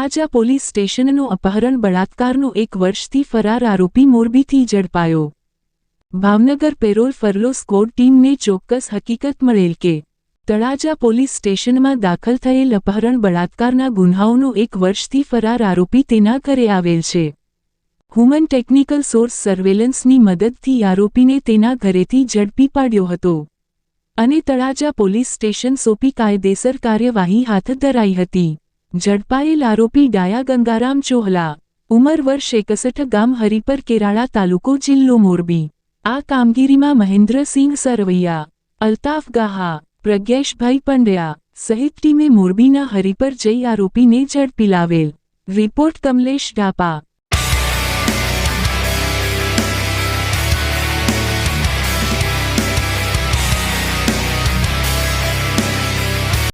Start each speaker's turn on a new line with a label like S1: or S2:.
S1: Talaja police સ્ટેશનનો અપહરણ બળાત્કારનો એક વર્ષથી ફરાર આરોપી મોરબીથી ઝડપાયો. ભાવનગર પેરોલ ફરલો સ્કોડ ટીમને ચોક્કસ હકીકત મળેલ કે, તળાજા પોલીસ સ્ટેશનમાં દાખલ થયેલ અપહરણ બળાત્કારના ગુન્હાઓનો એક વર્ષથી ફરાર આરોપી તેના ઘરે આવેલ છે. હ્યુમન ટેકનિકલ સોર્સ સર્વેલન્સની મદદથી આરોપીને તેના ઘરેથી ઝડપી પાડ્યો હતો. અને તળાજા પોલીસ સ્ટેશન સોંપી કાયદેસર કાર્યવાહી હાથ ધરાઈ હતી. ઝડપાયેલ આરોપી ડાયા ગંગારામ ચોહલા, ઉંમર વર્ષ એકસઠ ગામ હરિપર કેરાળા તાલુકો જિલ્લો મોરબી. આ કામગીરીમાં મહેન્દ્રસિંહ સરવૈયા, અલ્તાફ ગાહા, પ્રજ્ઞેશભાઈ પંડ્યા સહિત ટીમે મોરબીના હરિપર જઈ આરોપીને ઝડપી લાવેલ. રિપોર્ટ કમલેશ ઢાપા